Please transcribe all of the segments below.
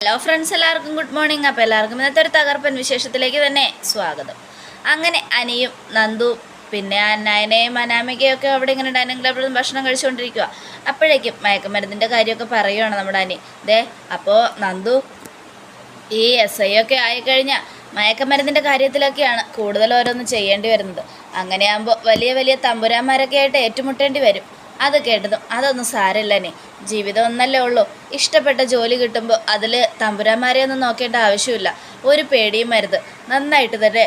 Hello friends എല്ലാവർക്കും good morning അപ്പോൾ എല്ലാവർക്കും ഇന്നത്തെ ഒരു തകർപ്പൻ വിശേഷത്തിലേക്ക് തന്നെ സ്വാഗതം. അങ്ങനെ അനിയും നന്ദു പിന്നെ നയനയും അനാമികയും ഒക്കെ അവിടെ ഇങ്ങനെ ഡൈനിങ് ടേബിളിൽ ഭക്ഷണം കഴിച്ചുകൊണ്ടിരിക്കുക അപ്പോഴേക്കും മയക്കുമരുന്നിന്റെ കാര്യമൊക്കെ പറയുവാണ് നമ്മുടെ അനി. ദേ അപ്പോൾ നന്ദു ഈ എസ് ഐ ഒക്കെ ആയിക്കഴിഞ്ഞാൽ മയക്കമരുന്നിന്റെ കാര്യത്തിലൊക്കെയാണ് കൂടുതൽ ഓരോന്ന് ചെയ്യേണ്ടി വരുന്നത്. അങ്ങനെയാകുമ്പോൾ വലിയ വലിയ തമ്പുരാന്മാരൊക്കെ ആയിട്ട് ഏറ്റുമുട്ടേണ്ടി വരും. അത് കേട്ടതും. അതൊന്നും സാരമില്ലനെ ജീവിതം ഒന്നല്ലേ ഉള്ളൂ. ഇഷ്ടപ്പെട്ട ജോലി കിട്ടുമ്പോൾ അതിൽ തമ്പുരാന്മാരെ ഒന്നും നോക്കേണ്ട ആവശ്യമില്ല. ഒരു പേടിയും മരുത് നന്നായിട്ട് തന്നെ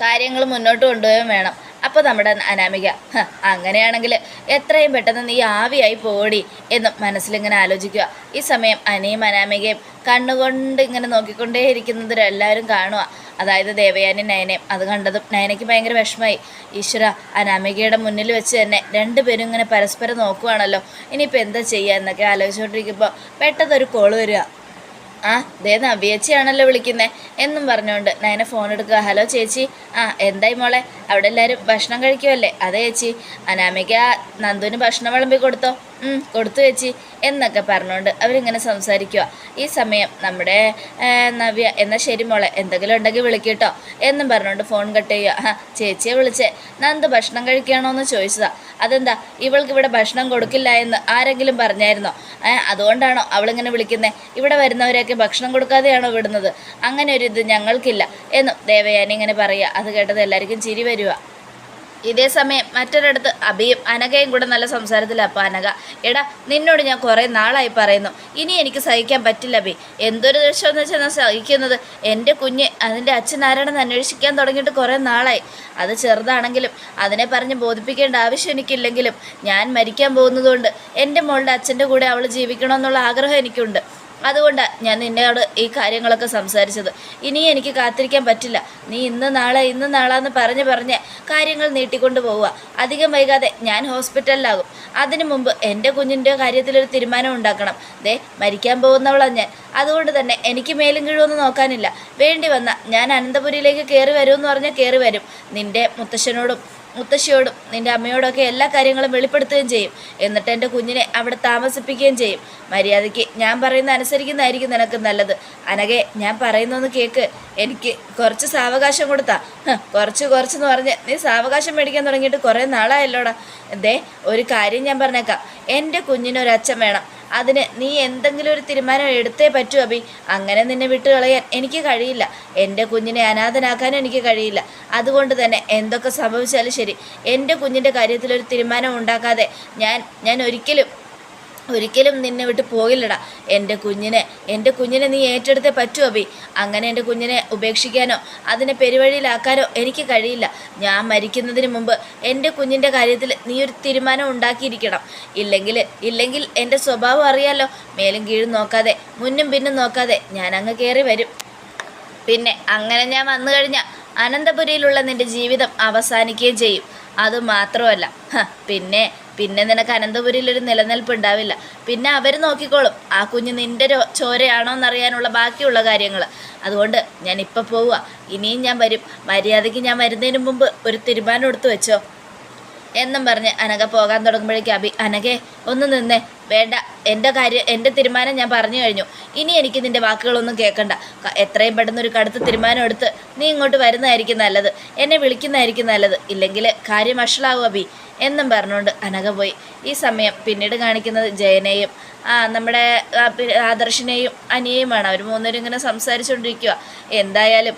കാര്യങ്ങൾ മുന്നോട്ട് കൊണ്ടുപോകാൻ വേണം. അപ്പോൾ നമ്മുടെ അനാമിക "ഹ, അങ്ങനെയാണെങ്കിൽ എത്രയും പെട്ടെന്ന് നീ ആവിയായി പോടി എന്ന് മനസ്സിലിങ്ങനെ ആലോചിക്കുക. ഈ സമയം അനിയും അനാമികയും കണ്ണുകൊണ്ട് ഇങ്ങനെ നോക്കിക്കൊണ്ടേയിരിക്കുന്നത് എല്ലാവരും കാണുക അതായത് ദേവയാനി നയനയും. അത് കണ്ടതും നയനയ്ക്ക് ഭയങ്കര വിഷമമായി. ഈശ്വര അനാമികയുടെ മുന്നിൽ വെച്ച് തന്നെ രണ്ടുപേരും ഇങ്ങനെ പരസ്പരം നോക്കുവാണല്ലോ. ഇനിയിപ്പോൾ എന്താ ചെയ്യുക എന്നൊക്കെ ആലോചിച്ചുകൊണ്ടിരിക്കുമ്പോൾ പെട്ടെന്നൊരു കോൾ വരിക. ആ ദേ നവ്യേച്ചിയാണല്ലോ വിളിക്കുന്നേ. എന്നും പറഞ്ഞുകൊണ്ട് നയന ഫോൺ എടുക്കുക. ഹലോ ചേച്ചി. ആ എന്തായി മോളെ? അവിടെ എല്ലാവരും ഭക്ഷണം കഴിക്കുമല്ലേ അതെ ചേച്ചി. അനാമിക നന്ദുവിന് ഭക്ഷണം വിളമ്പി കൊടുത്തോ? കൊടുത്തു വെച്ച് എന്നൊക്കെ പറഞ്ഞുകൊണ്ട് അവരിങ്ങനെ സംസാരിക്കുക ഈ സമയം നമ്മുടെ നവ്യ എന്നാൽ ശരി മോളെ എന്തെങ്കിലും ഉണ്ടെങ്കിൽ വിളിക്കട്ടോ എന്നും പറഞ്ഞുകൊണ്ട് ഫോൺ കട്ട് ചെയ്യുക ആ ചേച്ചിയെ വിളിച്ചേ. നന്ദ് ഭക്ഷണം കഴിക്കുകയാണോ എന്ന് ചോദിച്ചതാ. അതെന്താ ഇവൾക്ക് ഇവിടെ ഭക്ഷണം കൊടുക്കില്ല എന്ന് ആരെങ്കിലും പറഞ്ഞായിരുന്നോ? അതുകൊണ്ടാണോ അവളിങ്ങനെ വിളിക്കുന്നത് ഇവിടെ വരുന്നവരെയൊക്കെ ഭക്ഷണം കൊടുക്കാതെയാണോ വിടുന്നത്? അങ്ങനെ ഒരു ഇത് ഞങ്ങൾക്കില്ല എന്നും ദേവയാനി ഇങ്ങനെ പറയുക അത് കേട്ടത് എല്ലാവർക്കും ചിരി വരിക ഇതേ സമയം മറ്റൊരിടത്ത് അബിയും അനഘയും കൂടെ നല്ല സംസാരത്തിലാണ് അപ്പം അനഘ എടാ നിന്നോട് ഞാൻ കുറേ നാളായി പറയുന്നു. ഇനി എനിക്ക് സഹിക്കാൻ പറ്റില്ല അബി. എന്തൊരു ദൃശ്യമെന്ന് വെച്ചാൽ ഞാൻ സഹിക്കുന്നത്? എന്റെ കുഞ്ഞ് അതിന്റെ അച്ഛൻ ആരാണെന്ന് അന്വേഷിക്കാൻ തുടങ്ങിയിട്ട് കുറേ നാളായി. അത് ചെറുതാണെങ്കിലും അതിനെ പറഞ്ഞ് ബോധിപ്പിക്കേണ്ട ആവശ്യം എനിക്കില്ലെങ്കിലും ഞാൻ മരിക്കാൻ പോകുന്നതുകൊണ്ട് എന്റെ മോളുടെ അച്ഛന്റെ കൂടെ അവൾ ജീവിക്കണമെന്നുള്ള ആഗ്രഹം എനിക്കുണ്ട്. അതുകൊണ്ടാണ് ഞാൻ നിന്നോട് ഈ കാര്യങ്ങളൊക്കെ സംസാരിച്ചത്. ഇനി എനിക്ക് കാത്തിരിക്കാൻ പറ്റില്ല. നീ ഇന്ന് നാളെ ഇന്ന് നാളെ എന്ന് പറഞ്ഞ് പറഞ്ഞ് കാര്യങ്ങൾ നീട്ടിക്കൊണ്ടു പോവുക. അധികം വൈകാതെ ഞാൻ ഹോസ്പിറ്റലിലാകും. അതിനു മുമ്പ് എന്റെ കുഞ്ഞിന്റെ കാര്യത്തിലൊരു തീരുമാനം ഉണ്ടാക്കണം. ദേ മരിക്കാൻ പോകുന്നവളാണ് ഞാൻ. അതുകൊണ്ട് തന്നെ എനിക്ക് മേലും കീഴുമൊന്നും നോക്കാനില്ല. വേണ്ടി വന്ന ഞാൻ അനന്തപുരിയിലേക്ക് കയറി വരുമെന്ന് പറഞ്ഞാൽ കയറി വരും. നിന്റെ മുത്തശ്ശനോടും മുത്തശ്ശിയോടും നിന്റെ അമ്മയോടൊക്കെ എല്ലാ കാര്യങ്ങളും വെളിപ്പെടുത്തുകയും ചെയ്യും. എന്നിട്ട് എന്റെ കുഞ്ഞിനെ അവിടെ താമസിപ്പിക്കുകയും ചെയ്യും. മര്യാദയ്ക്ക് ഞാൻ പറയുന്ന അനുസരിക്കുന്നതായിരിക്കും നിനക്ക് നല്ലത്. അനകെ ഞാൻ പറയുന്നൊന്ന് കേക്ക്. എനിക്ക് കുറച്ച് സാവകാശം കൊടുത്താ. കുറച്ച് കുറച്ചെന്ന് പറഞ്ഞ് നീ സാവകാശം മേടിക്കാൻ തുടങ്ങിയിട്ട് കുറേ നാളായല്ലോടാ. ദേ ഒരു കാര്യം ഞാൻ പറഞ്ഞേക്കാം. എന്റെ കുഞ്ഞിനൊരച്ഛൻ വേണം. അതിന് നീ എന്തെങ്കിലും ഒരു തീരുമാനം എടുത്തേ പറ്റൂ അബി. അങ്ങനെ നിന്നെ വിട്ടു കളയാൻ എനിക്ക് കഴിയില്ല. എന്റെ കുഞ്ഞിനെ അനാഥനാക്കാനും എനിക്ക് കഴിയില്ല. അതുകൊണ്ട് തന്നെ എന്തൊക്കെ സംഭവിച്ചാലും ശരി. എന്റെ കുഞ്ഞിന്റെ കാര്യത്തിൽ ഒരു തീരുമാനം ഉണ്ടാക്കാതെ ഞാൻ ഞാൻ ഒരിക്കലും ഒരിക്കലും നിന്നെ വിട്ട് പോകില്ലടാ എന്റെ കുഞ്ഞിനെ എന്റെ കുഞ്ഞിനെ നീ ഏറ്റെടുത്തേ പറ്റൂ അബി അങ്ങനെ എന്റെ കുഞ്ഞിനെ ഉപേക്ഷിക്കാനോ അതിനെ പെരുവഴിയിലാക്കാനോ എനിക്ക് കഴിയില്ല. ഞാൻ മരിക്കുന്നതിന് മുമ്പ് എന്റെ കുഞ്ഞിന്റെ കാര്യത്തിൽ നീ ഒരു തീരുമാനം ഉണ്ടാക്കിയിരിക്കണം. ഇല്ലെങ്കിൽ ഇല്ലെങ്കിൽ എന്റെ സ്വഭാവം അറിയാലോ. മേലും കീഴും നോക്കാതെ മുന്നും പിന്നും നോക്കാതെ ഞാൻ അങ്ങ് കയറി വരും. പിന്നെ അങ്ങനെ ഞാൻ വന്നു കഴിഞ്ഞാൽ അനന്തപുരിയിലുള്ള നിന്റെ ജീവിതം അവസാനിക്കുകയും ചെയ്യും. അത് മാത്രമല്ല. ഹ, പിന്നെ പിന്നെ നിനക്ക് അനന്തപുരിയിൽ ഒരു നിലനിൽപ്പ് ഉണ്ടാവില്ല പിന്നെ അവർ നോക്കിക്കോളും. ആ കുഞ്ഞ് നിന്റെ രോ- ചോരയാണോ എന്നറിയാനുള്ള ബാക്കിയുള്ള കാര്യങ്ങൾ അതുകൊണ്ട് ഞാൻ ഇപ്പം പോവുക ഇനിയും ഞാൻ വരും. മര്യാദയ്ക്ക് ഞാൻ വരുന്നതിന് മുമ്പ് ഒരു തീരുമാനം എടുത്തു വെച്ചോ. എന്നും പറഞ്ഞ് അനഘ പോകാൻ തുടങ്ങുമ്പോഴേക്കും അഭി അനഘെ ഒന്ന് നിന്നേ. വേണ്ട എന്റെ കാര്യം എന്റെ തീരുമാനം ഞാൻ പറഞ്ഞു കഴിഞ്ഞു. ഇനി എനിക്ക് നിന്റെ വാക്കുകളൊന്നും കേൾക്കണ്ട. എത്രയും പെട്ടെന്ന് ഒരു കടുത്ത തീരുമാനം എടുത്ത് നീ ഇങ്ങോട്ട് വരുന്നതായിരിക്കും നല്ലത്. എന്നെ വിളിക്കുന്നതായിരിക്കും നല്ലത്. ഇല്ലെങ്കിൽ കാര്യം വഷളാവും അഭി എന്നും പറഞ്ഞുകൊണ്ട് അനഘ പോയി. ഈ സമയം പിന്നീട് കാണിക്കുന്നത് ജയനെയും ആ, നമ്മുടെ ആദർശിനെയും അനിയെയുമാണ്. അവർ മൂന്നുപേരും ഇങ്ങനെ സംസാരിച്ചുകൊണ്ടിരിക്കുക എന്തായാലും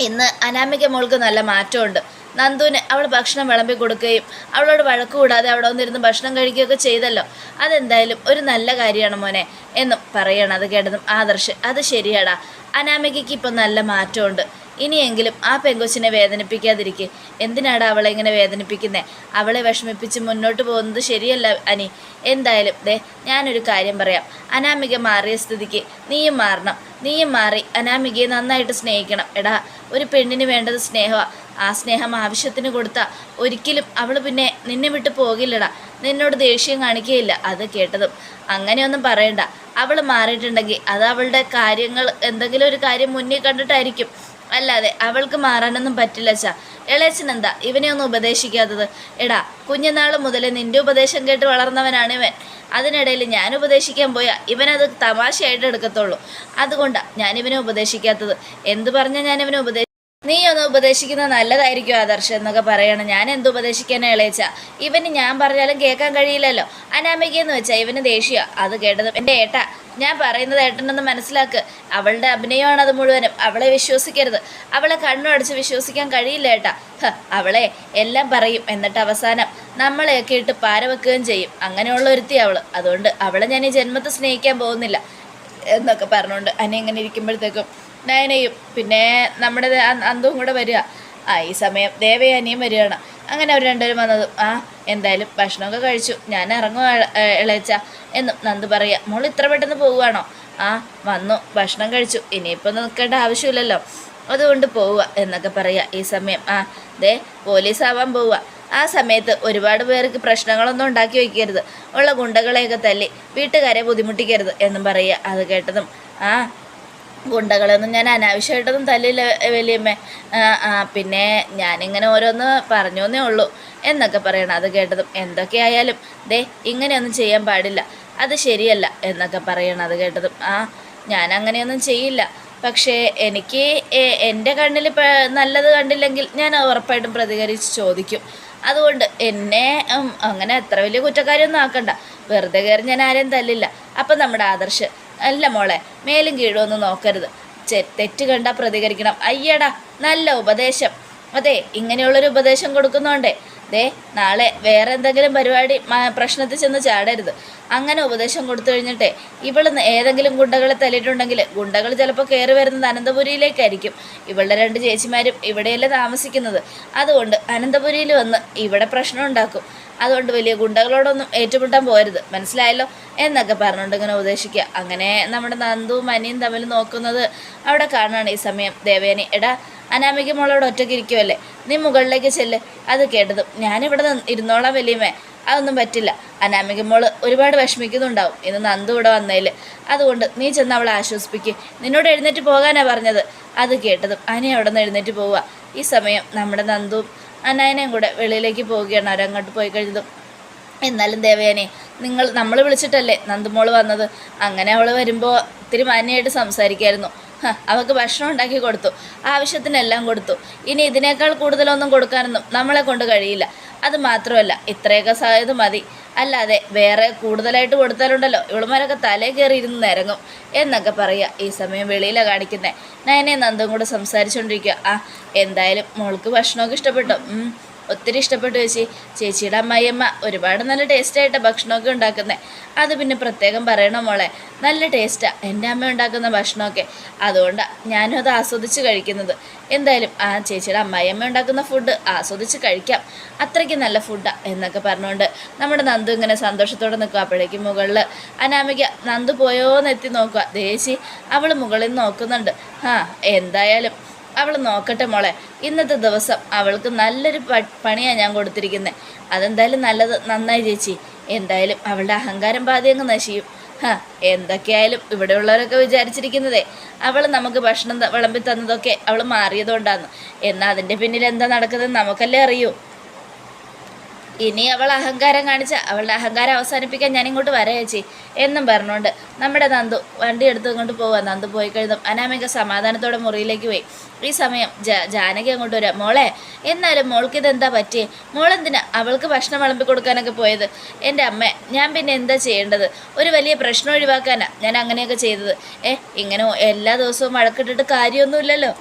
ഇന്ന് അനാമിക മോൾക്ക് നല്ല മാറ്റമുണ്ട്. നന്ദുവിന് അവൾ ഭക്ഷണം വിളമ്പി കൊടുക്കുകയും അവളോട് വഴക്ക് കൂടാതെ അവിടെ വന്നിരുന്ന് ഭക്ഷണം കഴിക്കുകയൊക്കെ ചെയ്തല്ലോ. അതെന്തായാലും ഒരു നല്ല കാര്യമാണ് മോനെ എന്നും പറയണം. അത് കേട്ടതും ആദർശ് അത് ശരിയാടാ. അനാമികയ്ക്ക് ഇപ്പം നല്ല മാറ്റമുണ്ട്. ഇനിയെങ്കിലും ആ പെങ്കൊച്ചിനെ വേദനിപ്പിക്കാതിരിക്കെ. എന്തിനാടാ അവളെ ഇങ്ങനെ വേദനിപ്പിക്കുന്നേ? അവളെ വിഷമിപ്പിച്ച് മുന്നോട്ട് പോകുന്നത് ശരിയല്ല അനി. എന്തായാലും ദേ ഞാനൊരു കാര്യം പറയാം. അനാമിക മാറിയ സ്ഥിതിക്ക് നീയും മാറണം. നീയും മാറി അനാമികയെ നന്നായിട്ട് സ്നേഹിക്കണം. എടാ ഒരു പെണ്ണിന് വേണ്ടത് സ്നേഹമാണ് ആ സ്നേഹം ആവശ്യത്തിന് കൊടുത്ത ഒരിക്കലും അവൾ പിന്നെ നിന്നെ വിട്ട് പോകില്ലടാ. നിന്നോട് ദേഷ്യം കാണിക്കുകയില്ല അത് കേട്ടതും. അങ്ങനെയൊന്നും പറയണ്ട. അവൾ മാറിയിട്ടുണ്ടെങ്കിൽ അത് അവളുടെ കാര്യങ്ങൾ എന്തെങ്കിലും ഒരു കാര്യം മുന്നിൽ കണ്ടിട്ടായിരിക്കും. അല്ലാതെ അവൾക്ക് മാറാനൊന്നും പറ്റില്ല ചാ ഇളയച്ചൻ എന്താ? ഇവനെ ഒന്നും ഉപദേശിക്കാത്തത്. എടാ കുഞ്ഞുനാൾ മുതലേ നിന്റെ ഉപദേശം കേട്ട് വളർന്നവനാണ് ഇവൻ. അതിനിടയിൽ ഞാൻ ഉപദേശിക്കാൻ പോയാൽ ഇവനത് തമാശയായിട്ട് എടുക്കത്തുള്ളൂ. അതുകൊണ്ടാണ് ഞാനിവനെ ഉപദേശിക്കാത്തത്. എന്ത് പറഞ്ഞാൽ ഞാനിവനെ ഉപദേശിക്കും നീ ഒന്ന് ഉപദേശിക്കുന്നത് നല്ലതായിരിക്കും ആദർശ് എന്നൊക്കെ പറയണം. ഞാൻ എന്ത് ഉപദേശിക്കാനാ ഇളയച്ച? ഇവന് ഞാൻ പറഞ്ഞാലും കേൾക്കാൻ കഴിയില്ലല്ലോ. അനാമികയെന്ന് വെച്ചാൽ ഇവന് ദേഷ്യ. അത് കേട്ടത് എന്റെ ഏട്ടാ. ഞാൻ പറയുന്നത് ഏട്ടനെന്ന് മനസ്സിലാക്ക്. അവളുടെ അഭിനയമാണ് അത് മുഴുവനും. അവളെ വിശ്വസിക്കരുത്. അവളെ കണ്ണുടച്ച് വിശ്വസിക്കാൻ കഴിയില്ല ഏട്ടാ. അവളെ എല്ലാം പറയും. എന്നിട്ട് അവസാനം നമ്മളെയൊക്കെ ഇട്ട് പാര വെക്കുകയും ചെയ്യും. അങ്ങനെയുള്ള ഒരുത്തി അവൾ. അതുകൊണ്ട് അവളെ ഞാൻ ഈ ജന്മത്തെ സ്നേഹിക്കാൻ പോകുന്നില്ല. എന്നൊക്കെ പറഞ്ഞുകൊണ്ട് അനെ ഇങ്ങനെ ഇരിക്കുമ്പോഴത്തേക്കും നയനയും പിന്നെ നമ്മുടെ അന്തവും കൂടെ വരിക. ആ ഈ സമയം ദേവയാനിയും വരികയാണ്. അങ്ങനെ അവർ രണ്ടുപേരും വന്നത് ആ എന്തായാലും ഭക്ഷണമൊക്കെ കഴിച്ചു. ഞാൻ ഇറങ്ങും ഇളയച്ച എന്നും നന്ദു പറയുക. മോൾ ഇത്ര പെട്ടെന്ന് പോവുകയാണോ? ആ വന്നു. ഭക്ഷണം കഴിച്ചു. ഇനിയിപ്പോൾ നിൽക്കേണ്ട ആവശ്യമില്ലല്ലോ. അതുകൊണ്ട് പോവുക എന്നൊക്കെ പറയുക. ഈ സമയം ആ ദേ പോലീസ് ആവാൻ പോവുക. ആ സമയത്ത് ഒരുപാട് പേർക്ക് പ്രശ്നങ്ങളൊന്നും ഉണ്ടാക്കി വയ്ക്കരുത്. ഉള്ള ഗുണ്ടകളെയൊക്കെ തല്ലി വീട്ടുകാരെ ബുദ്ധിമുട്ടിക്കരുത് എന്നും പറയുക. അത് കേട്ടതും ആ ഗുണ്ടകളൊന്നും ഞാൻ അനാവശ്യമായിട്ടൊന്നും തല്ലില്ല വലിയമ്മേ. പിന്നെ ഞാനിങ്ങനെ ഓരോന്ന് പറഞ്ഞു ഉള്ളൂ എന്നൊക്കെ പറയണം. അത് കേട്ടതും എന്തൊക്കെയായാലും ദേ ഇങ്ങനെയൊന്നും ചെയ്യാൻ പാടില്ല. അത് ശരിയല്ല എന്നൊക്കെ പറയണം. അത് കേട്ടതും ആ ഞാൻ അങ്ങനെയൊന്നും ചെയ്യില്ല. പക്ഷേ എനിക്ക് എന്റെ കണ്ണിൽ നല്ലത് കണ്ടില്ലെങ്കിൽ ഞാൻ ഉറപ്പായിട്ടും പ്രതികരിച്ച് ചോദിക്കും. അതുകൊണ്ട് എന്നെ അങ്ങനെ അത്ര വലിയ കുറ്റക്കാരൊന്നും ആക്കണ്ട. വെറുതെ കയറി ഞാൻ ആരെയും തല്ലില്ല. അപ്പം നമ്മുടെ ആദർശ് അല്ല മോളെ മേലും കീഴും ഒന്നും നോക്കരുത്. തെറ്റ് കണ്ടാൽ പ്രതികരിക്കണം. അയ്യടാ നല്ല ഉപദേശം. അതെ ഇങ്ങനെയുള്ളൊരു ഉപദേശം കൊടുക്കുന്നോണ്ടേ. ദേ നാളെ വേറെ എന്തെങ്കിലും പരിപാടി പ്രശ്നത്തിൽ ചെന്ന് ചാടരുത്. അങ്ങനെ ഉപദേശം കൊടുത്തു കഴിഞ്ഞിട്ടേ ഇവൾ ഏതെങ്കിലും ഗുണ്ടകളെ തല്ലിയിട്ടുണ്ടെങ്കിൽ ഗുണ്ടകൾ ചിലപ്പോൾ കയറി വരുന്നത് അനന്തപുരിയിലേക്കായിരിക്കും. ഇവളുടെ രണ്ട് ചേച്ചിമാരും ഇവിടെയല്ലേ താമസിക്കുന്നത്. അതുകൊണ്ട് അനന്തപുരിയിൽ വന്ന് ഇവിടെ പ്രശ്നം ഉണ്ടാക്കും. അതുകൊണ്ട് വലിയ ഗുണ്ടകളോടൊന്നും ഏറ്റുമുട്ടാൻ പോരുത്. മനസ്സിലായല്ലോ? എന്നൊക്കെ പറഞ്ഞുകൊണ്ട് ഇങ്ങനെ ഉപദേശിക്കുക. അങ്ങനെ നമ്മുടെ നന്ദുവും അനിയും തമ്മിൽ നോക്കുന്നത് അവിടെ കാണുകയാണ് ഈ സമയം. ദേവേനി എടാ അനാമിക മോളോട് ഒറ്റയ്ക്ക് ഇരിക്കുമല്ലേ നീ മുകളിലേക്ക് ചെല്ല്. അത് കേട്ടതും ഞാനിവിടെ ഇരുന്നോളാം വലിയമേ അതൊന്നും പറ്റില്ല. അനാമിക മോൾ ഒരുപാട് വിഷമിക്കുന്നുണ്ടാവും. ഇന്ന് നന്ദു ഇവിടെ വന്നതിൽ അതുകൊണ്ട് നീ ചെന്ന് അവളെ ആശ്വസിപ്പിക്ക്. നിന്നോട് എഴുന്നേറ്റ് പോകാനാ പറഞ്ഞത്. അത് കേട്ടതും അനി അവിടെ നിന്ന് എഴുന്നേറ്റ് പോവുക. ഈ സമയം നമ്മുടെ നന്ദുവും അനായനെയും കൂടെ വെളിയിലേക്ക് പോവുകയാണ്. അവരങ്ങോട്ട് പോയി കഴിഞ്ഞതും. എന്നാലും ദേവയാനെ നിങ്ങൾ നമ്മൾ വിളിച്ചിട്ടല്ലേ നന്ദുമോൾ വന്നത്? അങ്ങനെ അവൾ വരുമ്പോൾ ഇത്തിരി മാന്യമായിട്ട് സംസാരിക്കായിരുന്നു. അവൾക്ക് ഭക്ഷണം ഉണ്ടാക്കി കൊടുത്തു. ആവശ്യത്തിനെല്ലാം കൊടുത്തു. ഇനി ഇതിനേക്കാൾ കൂടുതലൊന്നും കൊടുക്കാനൊന്നും നമ്മളെ കൊണ്ട് കഴിയില്ല. അത് മാത്രമല്ല ഇത്രയൊക്കെ സഹായത് മതി. അല്ലാതെ വേറെ കൂടുതലായിട്ട് കൊടുത്താലുണ്ടല്ലോ ഇവളുമാരൊക്കെ തലേ കയറി ഇരുന്ന് നിരങ്ങും എന്നൊക്കെ പറയുക ഈ സമയം വെളിയിലാണ് കാണിക്കുന്നത് നയനെ നന്ദും കൂടെ സംസാരിച്ചുകൊണ്ടിരിക്കുക ആ എന്തായാലും മോൾക്ക് ഭക്ഷണമൊക്കെ ഇഷ്ടപ്പെട്ടോ. ഒത്തിരി ഇഷ്ടപ്പെട്ടു ചേച്ചി. ചേച്ചിയുടെ അമ്മായിയമ്മ ഒരുപാട് നല്ല ടേസ്റ്റായിട്ട് ഭക്ഷണമൊക്കെ ഉണ്ടാക്കുന്നത് അത് പിന്നെ പ്രത്യേകം പറയണോ മോളെ നല്ല ടേസ്റ്റാണ് എന്റെ അമ്മ ഉണ്ടാക്കുന്ന ഭക്ഷണമൊക്കെ. അതുകൊണ്ടാണ് ഞാനും അത് ആസ്വദിച്ച് കഴിക്കുന്നത്. എന്തായാലും ആ ചേച്ചിയുടെ അമ്മായിയമ്മ ഉണ്ടാക്കുന്ന ഫുഡ് ആസ്വദിച്ച് കഴിക്കാം. അത്രയ്ക്ക് നല്ല ഫുഡാണ് എന്നൊക്കെ പറഞ്ഞുകൊണ്ട് നമ്മുടെ നന്ദു ഇങ്ങനെ സന്തോഷത്തോടെ നിൽക്കുക അപ്പോഴേക്കും മുകളിൽ അനാമിക നന്ദു പോയോ എന്ന് എത്തി നോക്കുക. ദേശി അവൾ മുകളിൽ നോക്കുന്നുണ്ട്. ആ എന്തായാലും അവൾ നോക്കട്ടെ മോളെ. ഇന്നത്തെ ദിവസം അവൾക്ക് നല്ലൊരു പണിയാണ് ഞാൻ കൊടുത്തിരിക്കുന്നത് അതെന്തായാലും നല്ലത് നന്നായി ചേച്ചി. എന്തായാലും അവളുടെ അഹങ്കാരം പാതിയങ്ങ് നശിയും. ഹ എന്തൊക്കെയായാലും ഇവിടെയുള്ളവരൊക്കെ വിചാരിച്ചിരിക്കുന്നതേ. അവൾ നമുക്ക് ഭക്ഷണം വിളമ്പി തന്നതൊക്കെ അവൾ മാറിയതുകൊണ്ടാണ് എന്നാൽ അതിന്റെ പിന്നിൽ എന്താ നടക്കുന്നത് നമുക്കല്ലേ അറിയൂ. ഇനി അവൾ അഹങ്കാരം കാണിച്ച അവളുടെ അഹങ്കാരം അവസാനിപ്പിക്കാൻ ഞാനിങ്ങോട്ട് ഇങ്ങോട്ട് വരാം ചേച്ചി എന്നും പറഞ്ഞുകൊണ്ട് നമ്മുടെ നന്ദു വണ്ടി എടുത്ത് കൊണ്ട് പോവാ. നന്ദു പോയി കഴിഞ്ഞു അനാമിക സമാധാനത്തോടെ മുറിയിലേക്ക് പോയി. ഈ സമയം ജാനകി അങ്ങോട്ട് വരാം. മോളെ എന്നാലും മോൾക്ക് ഇതെന്താ പറ്റിയേ? മോളെന്തിനാ അവൾക്ക് ഭക്ഷണം വിളമ്പി കൊടുക്കാനൊക്കെ പോയത്? എന്റെ അമ്മ ഞാൻ പിന്നെ എന്താ ചെയ്യേണ്ടത്? ഒരു വലിയ പ്രശ്നം ഒഴിവാക്കാനാണ് ഞാൻ അങ്ങനെയൊക്കെ ചെയ്തത്. ഏ ഇങ്ങനെ എല്ലാ ദിവസവും വഴക്കിട്ടിട്ട് കാര്യമൊന്നുമില്ലല്ലോ.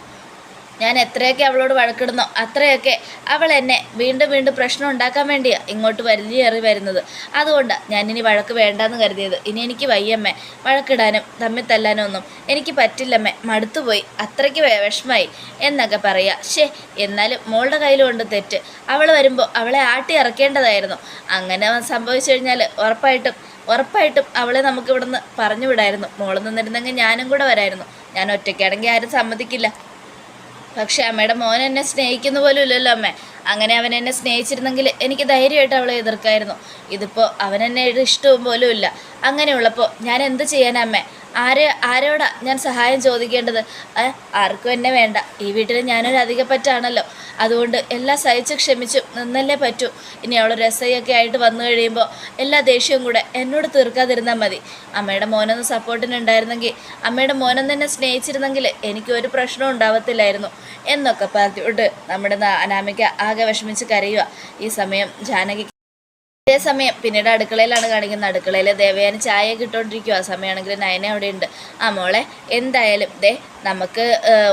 ഞാൻ എത്രയൊക്കെ അവളോട് വഴക്കിടുന്നോ അത്രയൊക്കെ അവൾ എന്നെ വീണ്ടും വീണ്ടും പ്രശ്നം ഉണ്ടാക്കാൻ വേണ്ടിയാണ് ഇങ്ങോട്ട് വലിയേറി വരുന്നത്. അതുകൊണ്ട് ഞാൻ ഇനി വഴക്ക് വേണ്ടാന്ന് കരുതിയത്. ഇനി എനിക്ക് വയ്യമ്മേ വഴക്കിടാനും തമ്മിൽ തല്ലാനും ഒന്നും എനിക്ക് പറ്റില്ലമ്മേ മടുത്തുപോയി. അത്രയ്ക്ക് വിഷമായി എന്നൊക്കെ പറയാ. ഷേ എന്നാലും മോളുടെ കയ്യിലുണ്ട് തെറ്റ്. അവൾ വരുമ്പോൾ അവളെ ആട്ടി ഇറക്കേണ്ടതായിരുന്നു. അങ്ങനെ സംഭവിച്ചു കഴിഞ്ഞാൽ ഉറപ്പായിട്ടും ഉറപ്പായിട്ടും അവളെ നമുക്ക് ഇവിടുന്ന് പറഞ്ഞു വിടായിരുന്നു മോൾ നിന്നിരുന്നെങ്കിൽ ഞാനും കൂടെ വരായിരുന്നു. ഞാൻ ഒറ്റയ്ക്കാണെങ്കിൽ ആരും സമ്മതിക്കില്ല. പക്ഷെ അമ്മയുടെ മോൻ എന്നെ സ്നേഹിക്കുന്ന പോലും ഇല്ലല്ലോ അമ്മേ. അങ്ങനെ അവൻ എന്നെ സ്നേഹിച്ചിരുന്നെങ്കിൽ എനിക്ക് ധൈര്യമായിട്ട് അവളെ എതിർക്കായിരുന്നു. ഇതിപ്പോൾ അവൻ എന്നെ ഇഷ്ടവും പോലും ഇല്ല. അങ്ങനെയുള്ളപ്പോൾ ഞാൻ എന്ത് ചെയ്യാനാ അമ്മേ? ആര് ആരോടാ ഞാൻ സഹായം ചോദിക്കേണ്ടത്? ആർക്കും എന്നെ വേണ്ട. ഈ വീട്ടിൽ ഞാനൊരു അധികപ്പറ്റാണല്ലോ. അതുകൊണ്ട് എല്ലാം സഹിച്ച് ക്ഷമിച്ചു നിന്നല്ലേ പറ്റൂ. ഇനി അവൾ രസയൊക്കെ ആയിട്ട് വന്നു കഴിയുമ്പോൾ എല്ലാ ദേഷ്യവും കൂടെ എന്നോട് തീർക്കാതിരുന്നാൽ മതി. അമ്മയുടെ മോനൊന്ന് സപ്പോർട്ടിനുണ്ടായിരുന്നെങ്കിൽ അമ്മയുടെ മോനൊന്ന് എന്നെ സ്നേഹിച്ചിരുന്നെങ്കിൽ എനിക്ക് ഒരു പ്രശ്നവും ഉണ്ടാവത്തില്ലായിരുന്നു. എന്നൊക്കെ പറഞ്ഞുകൊണ്ട് നമ്മുടെ അനാമിക ആകെ വിഷമിച്ച് കരയുക ഈ സമയം ജാനകി അതേ സമയം പിന്നീട് അടുക്കളയിലാണ് കാണിക്കുന്നത്. അടുക്കളയിൽ ദേവയാനി ചായ കിട്ടോണ്ടിരിക്കുക സമയമാണെങ്കിൽ നയന അവിടെ ഉണ്ട് ആ മോളെ എന്തായാലും ദേ നമുക്ക്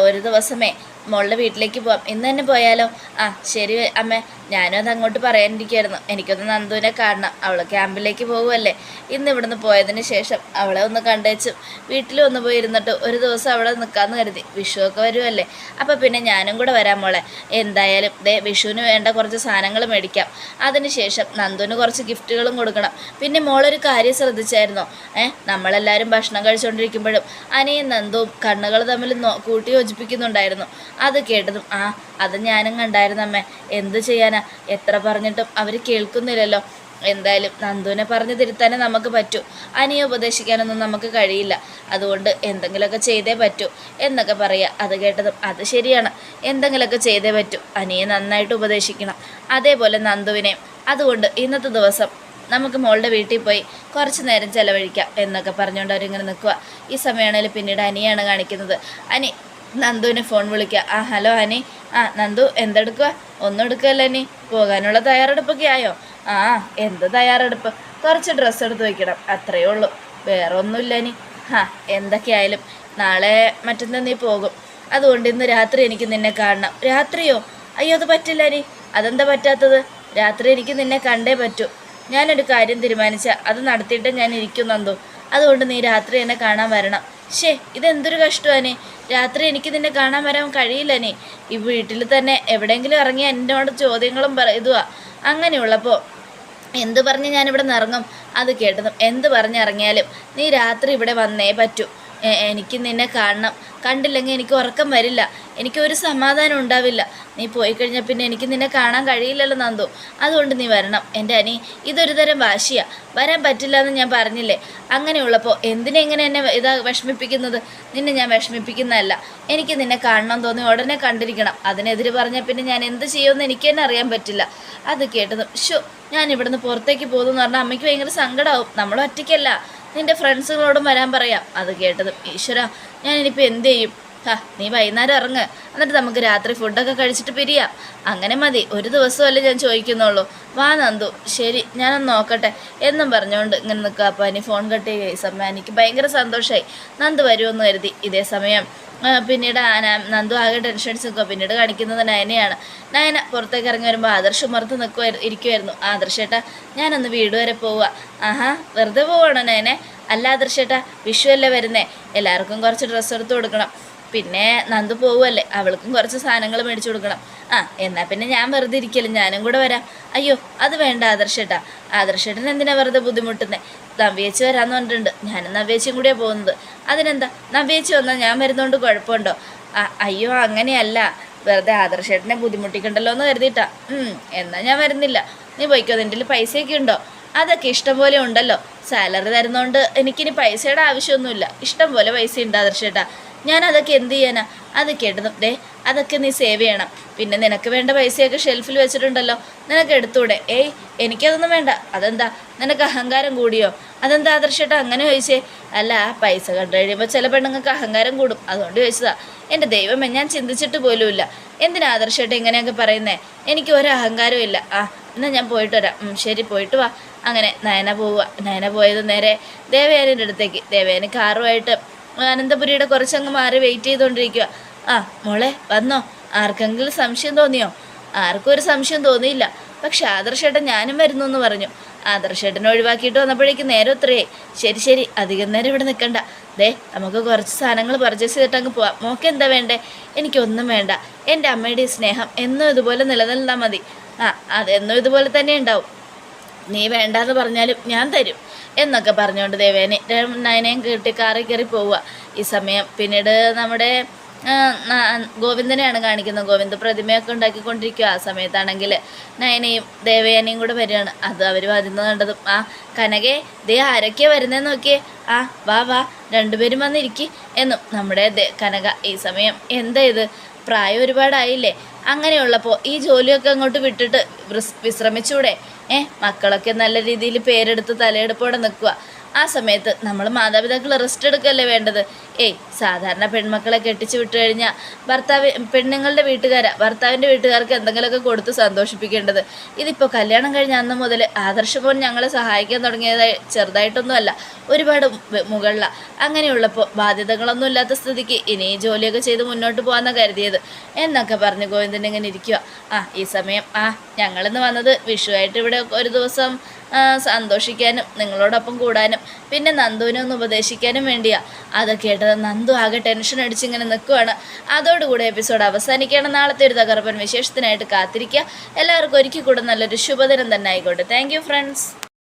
ഒരു ദിവസമേ മോളുടെ വീട്ടിലേക്ക് പോവാം. ഇന്ന് തന്നെ പോയാലോ? ആ ശരി അമ്മ. ഞാനും അത് അങ്ങോട്ട് പറയാനിരിക്കുമായിരുന്നു എനിക്കൊന്ന് നന്ദുവിനെ കാണണം. അവൾ ക്യാമ്പിലേക്ക് പോകുമല്ലേ ഇന്ന് ഇവിടുന്ന് പോയതിന് ശേഷം അവളെ ഒന്ന് കണ്ടേച്ചും. വീട്ടിലും ഒന്ന് പോയി ഇരുന്നിട്ട് ഒരു ദിവസം അവിടെ നിൽക്കാമെന്ന് കരുതി. വിഷുവൊക്കെ വരുമല്ലേ അപ്പോൾ പിന്നെ ഞാനും കൂടെ വരാം മോളെ. എന്തായാലും ദേ വിഷുവിന് വേണ്ട കുറച്ച് സാധനങ്ങൾ മേടിക്കാം. അതിനുശേഷം നന്ദുവിന് കുറച്ച് ഗിഫ്റ്റുകളും കൊടുക്കണം. പിന്നെ മോളൊരു കാര്യം ശ്രദ്ധിച്ചായിരുന്നോ? ഏ നമ്മളെല്ലാവരും ഭക്ഷണം കഴിച്ചുകൊണ്ടിരിക്കുമ്പോഴും അനിയും നന്ദുവും കണ്ണുകൾ തമ്മിൽ കൂട്ടി യോജിപ്പിക്കുന്നുണ്ടായിരുന്നു അത് കേട്ടതും ആ അത് ഞാനും കണ്ടായിരുന്നു അമ്മേ. എന്ത് ചെയ്യാനാ? എത്ര പറഞ്ഞിട്ടും അവർ കേൾക്കുന്നില്ലല്ലോ. എന്തായാലും നന്ദുവിനെ പറഞ്ഞു തിരുത്താനേ നമുക്ക് പറ്റൂ. അനിയെ ഉപദേശിക്കാനൊന്നും നമുക്ക് കഴിയില്ല. അതുകൊണ്ട് എന്തെങ്കിലുമൊക്കെ ചെയ്തേ പറ്റൂ എന്നൊക്കെ പറയുക അത് കേട്ടതും അത് ശരിയാണ്. എന്തെങ്കിലുമൊക്കെ ചെയ്തേ പറ്റൂ. അനിയെ നന്നായിട്ട് ഉപദേശിക്കണം. അതേപോലെ നന്ദുവിനെ അതുകൊണ്ട് ഇന്നത്തെ ദിവസം നമുക്ക് മോളുടെ വീട്ടിൽ പോയി കുറച്ച് നേരം ചിലവഴിക്കാം എന്നൊക്കെ പറഞ്ഞുകൊണ്ട് അവരിങ്ങനെ നിൽക്കുക ഈ സമയമാണെങ്കിൽ പിന്നീട് അനിയാണ് കാണിക്കുന്നത്. അനി നന്ദുവിനെ ഫോൺ വിളിക്കുക ആ ഹലോ ഹനി. ആ നന്ദു എന്തെടുക്കുക ഒന്നും എടുക്കുകയല്ല അനി പോകാനുള്ള തയ്യാറെടുപ്പൊക്കെ ആയോ? ആ എന്ത് തയ്യാറെടുപ്പ്? കുറച്ച് ഡ്രസ്സ് എടുത്ത് വയ്ക്കണം അത്രയേ ഉള്ളൂ. വേറെ ഒന്നുമില്ല അനി ഹാ എന്തൊക്കെയായാലും നാളെ മറ്റന്നാ നീ പോകും. അതുകൊണ്ട് ഇന്ന് രാത്രി എനിക്ക് നിന്നെ കാണണം. രാത്രിയോ? അയ്യോ അത് പറ്റില്ല അനി അതെന്താ പറ്റാത്തത്? രാത്രി എനിക്ക് നിന്നെ കണ്ടേ പറ്റൂ. ഞാനൊരു കാര്യം തീരുമാനിച്ച. അത് നടത്തിയിട്ട് ഞാൻ ഇരിക്കും നന്ദു. അതുകൊണ്ട് നീ രാത്രി എന്നെ കാണാൻ വരണം. ഷേ ഇതെന്തൊരു കഷ്ടമാണ് രാത്രി എനിക്ക് നിന്നെ കാണാൻ വരാൻ കഴിയില്ലനെ. ഈ വീട്ടിൽ തന്നെ എവിടെയെങ്കിലും ഇറങ്ങി എന്നോട് ചോദ്യങ്ങളും പറ ഇതുവാ. അങ്ങനെയുള്ളപ്പോൾ എന്ത് പറഞ്ഞ് ഞാനിവിടെ ഇറങ്ങും അത് കേട്ടതും എന്ത് പറഞ്ഞിറങ്ങിയാലും നീ രാത്രി ഇവിടെ വന്നേ പറ്റൂ. എനിക്ക് നിന്നെ കാണണം. കണ്ടില്ലെങ്കിൽ എനിക്ക് ഉറക്കം വരില്ല. എനിക്കൊരു സമാധാനം ഉണ്ടാവില്ല. നീ പോയി കഴിഞ്ഞാൽ പിന്നെ എനിക്ക് നിന്നെ കാണാൻ കഴിയില്ലല്ലോ നന്ദു. അതുകൊണ്ട് നീ വരണം. എന്റെ അനി ഇതൊരു തരം വാശിയാ. വരാൻ പറ്റില്ല എന്ന് ഞാൻ പറഞ്ഞില്ലേ? അങ്ങനെയുള്ളപ്പോൾ എന്തിനെ എങ്ങനെ എന്നെ ഇതാ വിഷമിപ്പിക്കുന്നത്? നിന്നെ ഞാൻ വിഷമിപ്പിക്കുന്നതല്ല. എനിക്ക് നിന്നെ കാണണം തോന്നി ഉടനെ കണ്ടിരിക്കണം. അതിനെതിരെ പറഞ്ഞാൽ പിന്നെ ഞാൻ എന്ത് ചെയ്യുമെന്ന് എനിക്ക് തന്നെ അറിയാൻ പറ്റില്ല. അത് കേട്ടതും ഷോ ഞാൻ ഇവിടുന്ന് പുറത്തേക്ക് പോകുന്നു എന്ന് പറഞ്ഞാൽ അമ്മയ്ക്ക് ഭയങ്കര സങ്കടമാവും നമ്മൾ ഒറ്റയ്ക്കല്ല. നിന്റെ ഫ്രണ്ട്സുകളോടും വരാൻ പറയാം. അത് കേട്ടതും ഈശ്വര ഞാൻ എന്ത് ചെയ്യും? ഹാ നീ വൈകുന്നേരം ഇറങ്ങ്. എന്നിട്ട് നമുക്ക് രാത്രി ഫുഡൊക്കെ കഴിച്ചിട്ട് പിരിയാം. അങ്ങനെ മതി. ഒരു ദിവസമല്ലേ ഞാൻ ചോദിക്കുന്നുള്ളൂ. വാ നന്ദു. ശരി ഞാനൊന്ന് നോക്കട്ടെ. എന്നും പറഞ്ഞുകൊണ്ട് ഇങ്ങനെ നിൽക്കുക. അപ്പോൾ അനി ഫോൺ കട്ട് ചെയ്യുക ഈ സമയം എനിക്ക് ഭയങ്കര സന്തോഷമായി നന്ദു വരുമെന്ന് കരുതി ഇതേ സമയം. പിന്നീട് ആന നന്ദു ആകെ ടെൻഷൻ നിൽക്കുക പിന്നീട് കാണിക്കുന്നത് നയനയാണ്. നയന പുറത്തേക്ക് ഇറങ്ങി വരുമ്പോൾ ആദർശ് മറുത്ത് നിൽക്കുമായിരുന്നു ഇരിക്കുമായിരുന്നു ആദർശേട്ടാ ഞാനൊന്ന് വീട് വരെ പോവുക ആഹാ വെറുതെ പോവാണോ നയനെ? അല്ല ആദർശേട്ടാ വിഷു അല്ലേ വരുന്നേ? എല്ലാവർക്കും കുറച്ച് ഡ്രസ്സ് എടുത്ത് കൊടുക്കണം. പിന്നെ നന്ദു പോവുമല്ലേ അവൾക്കും കുറച്ച് സാധനങ്ങൾ മേടിച്ചു കൊടുക്കണം. ആ എന്നാൽ പിന്നെ ഞാൻ വെറുതെ ഇരിക്കലും ഞാനും കൂടെ വരാം. അയ്യോ അത് വേണ്ട ആദർശേട്ടാ. ആദർശേട്ടൻ എന്തിനാ വെറുതെ ബുദ്ധിമുട്ടുന്നത് നവ്യേച്ചി വരാന്ന് പറഞ്ഞിട്ടുണ്ട്. ഞാനും നവ്യേച്ചിയും കൂടിയാണ് പോകുന്നത്. അതിനെന്താ? നവ്യേച്ചി വന്നാൽ ഞാൻ വരുന്നതുകൊണ്ട് കുഴപ്പമുണ്ടോ അയ്യോ അങ്ങനെയല്ല. വെറുതെ ആദർശേട്ടനെ ബുദ്ധിമുട്ടിക്കണ്ടല്ലോ എന്ന് കരുതിയിട്ടാ. എന്നാ ഞാൻ വരുന്നില്ല. നീ പോയിക്കോ നിന്റെ പൈസയൊക്കെ ഉണ്ടോ? അതൊക്കെ ഇഷ്ടം പോലെ ഉണ്ടല്ലോ. സാലറി തരുന്നതുകൊണ്ട് എനിക്കിനി പൈസയുടെ ആവശ്യമൊന്നുമില്ല. ഇഷ്ടം പോലെ പൈസ ഉണ്ട് ആദർശേട്ടാ. ഞാൻ അതൊക്കെ എന്ത് ചെയ്യാനാ? അത് കേട്ടതും ദേ അതൊക്കെ നീ സേവ് ചെയ്യണം. പിന്നെ നിനക്ക് വേണ്ട പൈസയൊക്കെ ഷെൽഫിൽ വെച്ചിട്ടുണ്ടല്ലോ. നിനക്ക് എടുത്തൂടെ ഏയ് എനിക്കതൊന്നും വേണ്ട. അതെന്താ? നിനക്ക് അഹങ്കാരം കൂടിയോ? അതെന്താ ആദർശേട്ടാ അങ്ങനെ ചോദിച്ചേ. അല്ല പൈസ കണ്ടു കഴിയുമ്പോൾ ചില പെണ്ണുങ്ങൾക്ക് അഹങ്കാരം കൂടും. അതുകൊണ്ട് ചോദിച്ചതാ. എന്റെ ദൈവമേ ഞാൻ ചിന്തിച്ചിട്ട് പോലുമില്ല. എന്തിനാ ആദർശേട്ടാ ഇങ്ങനെയൊക്കെ പറയുന്നേ? എനിക്ക് ഒരു അഹങ്കാരവും ഇല്ല. ആ എന്നാൽ ഞാൻ പോയിട്ട് വരാം. ശരി പോയിട്ട് വാ. അങ്ങനെ നയന പോവുക. നയന പോയത് നേരെ ദേവയാനിന്റെ അടുത്തേക്ക്. ദേവയാനി കാറുമായിട്ട് അനന്തപുരിയുടെ കുറച്ചങ്ങ് മാറി വെയിറ്റ് ചെയ്തുകൊണ്ടിരിക്കുക ആ മോളെ വന്നോ. ആർക്കെങ്കിലും സംശയം തോന്നിയോ? ആർക്കും ഒരു സംശയം തോന്നിയില്ല. പക്ഷെ ആദർശേട്ടൻ ഞാനും വരുന്നു എന്ന് പറഞ്ഞു. ആദർശേട്ടനെ ഒഴിവാക്കിയിട്ട് വന്നപ്പോഴേക്കും നേരെ ഒത്രയായി ശരി ശരി അധികം നേരം ഇവിടെ നിൽക്കണ്ട. ദേ നമുക്ക് കുറച്ച് സാധനങ്ങൾ പർച്ചേസ് ചെയ്തിട്ട് അങ്ങ് പോവാം. മോക്ക് എന്താ വേണ്ടേ? എനിക്കൊന്നും വേണ്ട. എന്റെ അമ്മയുടെ സ്നേഹം എന്നും ഇതുപോലെ നിലനിൽന്നാൽ മതി. ആ അതെന്നും ഇതുപോലെ തന്നെ ഉണ്ടാവും. നീ വേണ്ടാന്ന് പറഞ്ഞാലും ഞാൻ തരും. എന്നൊക്കെ പറഞ്ഞുകൊണ്ട് ദേവേനെ നയനയും കീട്ടി കാറി കയറി പോവുക. ഈ സമയം പിന്നീട് നമ്മുടെ ഗോവിന്ദനെയാണ് കാണിക്കുന്നത്. ഗോവിന്ദ് പ്രതിമയൊക്കെ ഉണ്ടാക്കിക്കൊണ്ടിരിക്കുക. ആ സമയത്താണെങ്കിൽ നയനയും ദേവയാനിയും കൂടെ വരികയാണ്. അത് അവർ വരുന്നത് കണ്ടതും ആ കനകെ ദേ ആരൊക്കെയാ വരുന്നതെന്ന് നോക്കിയേ. ആ വാ വാ രണ്ടുപേരും വന്നിരിക്കി എന്നും. നമ്മുടെ കനക ഈ സമയം എന്താ ഇത്? പ്രായം ഒരുപാടായില്ലേ? അങ്ങനെയുള്ളപ്പോൾ ഈ ജോലിയൊക്കെ അങ്ങോട്ട് വിട്ടിട്ട് വിശ്രമിച്ചൂടെ? ഏ മക്കളൊക്കെ നല്ല രീതിയിൽ പേരെടുത്ത് തലയെടുപ്പോടെ നിൽക്കുക ആ സമയത്ത് നമ്മൾ മാതാപിതാക്കൾ റെസ്റ്റ് എടുക്കല്ലേ വേണ്ടത്? ഏയ് സാധാരണ പെൺമക്കളെ കെട്ടിച്ചു വിട്ടു കഴിഞ്ഞാൽ ഭർത്താവ് പെണ്ണുങ്ങളുടെ വീട്ടുകാരാ ഭർത്താവിന്റെ വീട്ടുകാർക്ക് എന്തെങ്കിലുമൊക്കെ കൊടുത്ത് സന്തോഷിപ്പിക്കേണ്ടത്. ഇതിപ്പോൾ കല്യാണം കഴിഞ്ഞ അന്ന് മുതൽ ആദർശമോൻ ഞങ്ങളെ സഹായിക്കാൻ തുടങ്ങിയതായി ചെറുതായിട്ടൊന്നുമല്ല ഒരുപാട് മുകളില. അങ്ങനെയുള്ളപ്പോൾ ബാധ്യതകളൊന്നും ഇല്ലാത്ത സ്ഥിതിക്ക് ഇനി ജോലിയൊക്കെ ചെയ്ത് മുന്നോട്ട് പോകാമെന്നാണ് കരുതിയത്. എന്നൊക്കെ പറഞ്ഞ് ഗോവിന്ദൻ ഇങ്ങനെ ഇരിക്കുക ആ ഈ സമയം ആ ഞങ്ങളിന്ന് വന്നത് വിഷുവായിട്ട് ഇവിടെ ഒരു ദിവസം സന്തോഷിക്കാനും നിങ്ങളോടൊപ്പം കൂടാനും പിന്നെ നന്ദുവിനെ ഒന്ന് ഉപദേശിക്കാനും വേണ്ടിയാ. അതൊക്കെ കേട്ടത് നന്ദു ആകെ ടെൻഷൻ അടിച്ചിങ്ങനെ നിൽക്കുവാണ് അതോടുകൂടി എപ്പിസോഡ് അവസാനിക്കുകയാണ്. നാളത്തെ ഒരു തകർപ്പൻ വിശേഷത്തിനായിട്ട് കാത്തിരിക്കുക. എല്ലാവർക്കും ഒരിക്കൽ കൂടെ നല്ലൊരു ശുഭദിനം തന്നെ ആയിക്കോട്ടെ. Thank friends